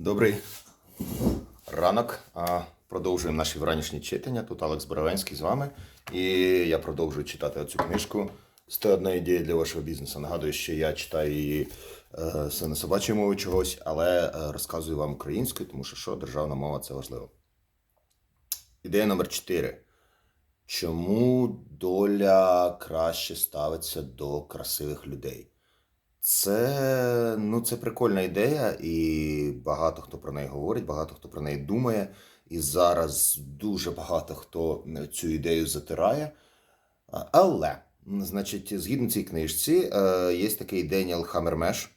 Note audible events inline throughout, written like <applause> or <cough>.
Добрий ранок. Продовжуємо наші вранішні читання. Тут Алекс Боровенський з вами. І я продовжую читати цю книжку. 101 ідея для вашого бізнесу. Нагадую, що я читаю її все на собачій мові чогось, але е, розказую вам українською, тому що що державна мова це важливо. Ідея номер 4. Чому доля краще ставиться до красивих людей? Це, ну, це прикольна ідея, і багато хто про неї говорить, багато хто про неї думає. І зараз дуже багато хто цю ідею затирає. Але, значить, згідно цій книжці, е, є такий Деніел Хаммермеш,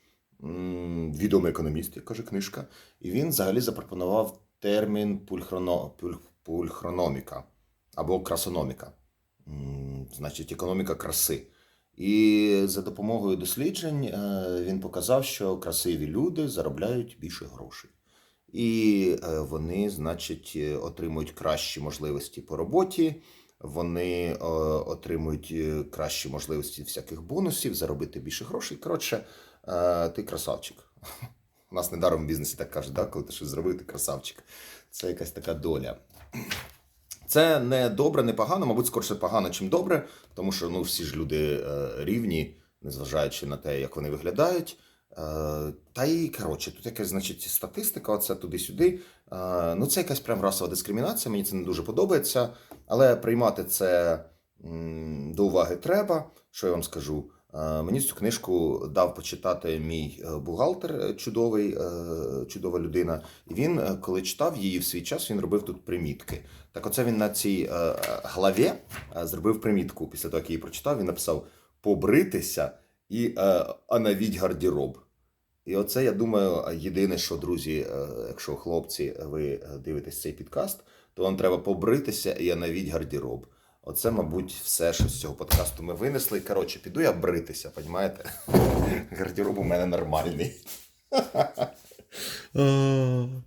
відомий економіст, як каже книжка, і він взагалі запропонував термін пульхроно, пуль, пульхрономіка або красономіка. Значить, економіка краси. І за допомогою досліджень е, він показав, що красиві люди заробляють більше грошей. І е, вони, значить, е, отримують кращі можливості по роботі, вони отримують кращі можливості всяких бонусів, заробити більше грошей. Коротше, ти красавчик. У нас недаром в бізнесі так кажуть, да? коли ти щось зробив, ти красавчик. Це якась така доля. Це не добре, не погано, мабуть, скорше погано, чим добре, тому що ну, всі ж люди е, рівні, незважаючи на те, як вони виглядають. Е, та і коротше, тут якась значить статистика, оце туди-сюди. Е, ну, це якась прям расова дискримінація, мені це не дуже подобається. Але приймати це до уваги треба. Що я вам скажу? Е, Мені цю книжку дав почитати мій е, бухгалтер, е, чудовий, чудова людина. І він, коли читав її в свій час, він робив тут примітки. Так, оце він на цій главі зробив примітку. Після того, як її прочитав, він написав побритися і оновіть гардероб. І оце, я думаю, єдине, що, друзі, якщо хлопці, ви дивитесь цей підкаст, то вам треба побритися і оновіть гардероб. Оце, мабуть, все, що з цього подкасту ми винесли. Коротше, піду я бритися, понімаєте? <laughs> Гардероб у мене нормальний. <laughs>